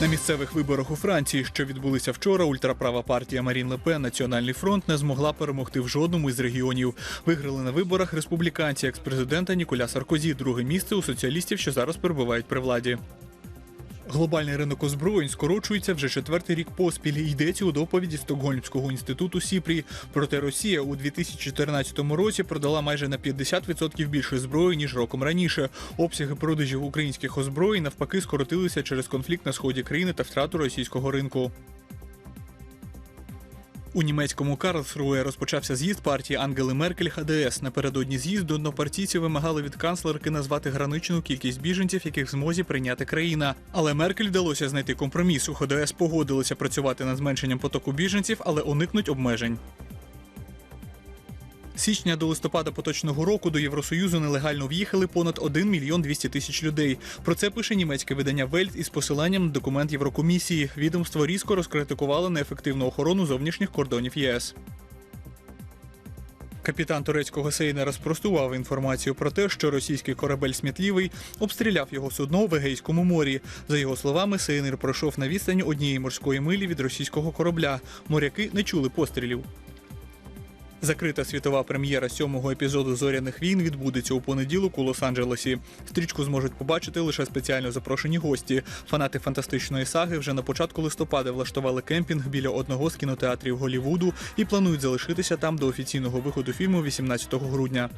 На місцевих виборах у Франції, що відбулися вчора, ультраправа партія Марін Лепен Національний фронт не змогла перемогти в жодному із регіонів. Виграли на виборах республіканці екс-президента Ніколя Саркозі, друге місце у соціалістів, що зараз перебувають при владі. Глобальний ринок озброєнь скорочується вже четвертий рік поспіль. Йдеться у доповіді Стокгольмського інституту Сіпрі. Проте Росія у 2014 році продала майже на 50% більше зброї ніж роком раніше. Обсяги продажів українських озброєнь навпаки скоротилися через конфлікт на сході країни та втрату російського ринку. У німецькому Карлсруе розпочався з'їзд партії Ангели Меркель ХДС. Напередодні з'їзду однопартійці вимагали від канцлерки назвати граничну кількість біженців, яких змозі прийняти країна. Але Меркель вдалося знайти компроміс. У ХДС погодилися працювати над зменшенням потоку біженців, але уникнуть обмежень. Січня до листопада поточного року до Євросоюзу нелегально в'їхали понад 1 мільйон 200 тисяч людей. Про це пише німецьке видання Вельт із посиланням на документ Єврокомісії. Відомство різко розкритикувало неефективну охорону зовнішніх кордонів ЄС. Капітан турецького сейнера спростував інформацію про те, що російський корабель смітлівий обстріляв його судно в Егейському морі. За його словами, сейнер пройшов на відстані однієї морської милі від російського корабля. Моряки не чули пострілів. Закрита світова прем'єра сьомого епізоду зоряних війн відбудеться у понеділок у Лос-Анджелесі. Стрічку зможуть побачити лише спеціально запрошені гості. Фанати фантастичної саги вже на початку листопада влаштували кемпінг біля одного з кінотеатрів Голівуду і планують залишитися там до офіційного виходу фільму 18 грудня.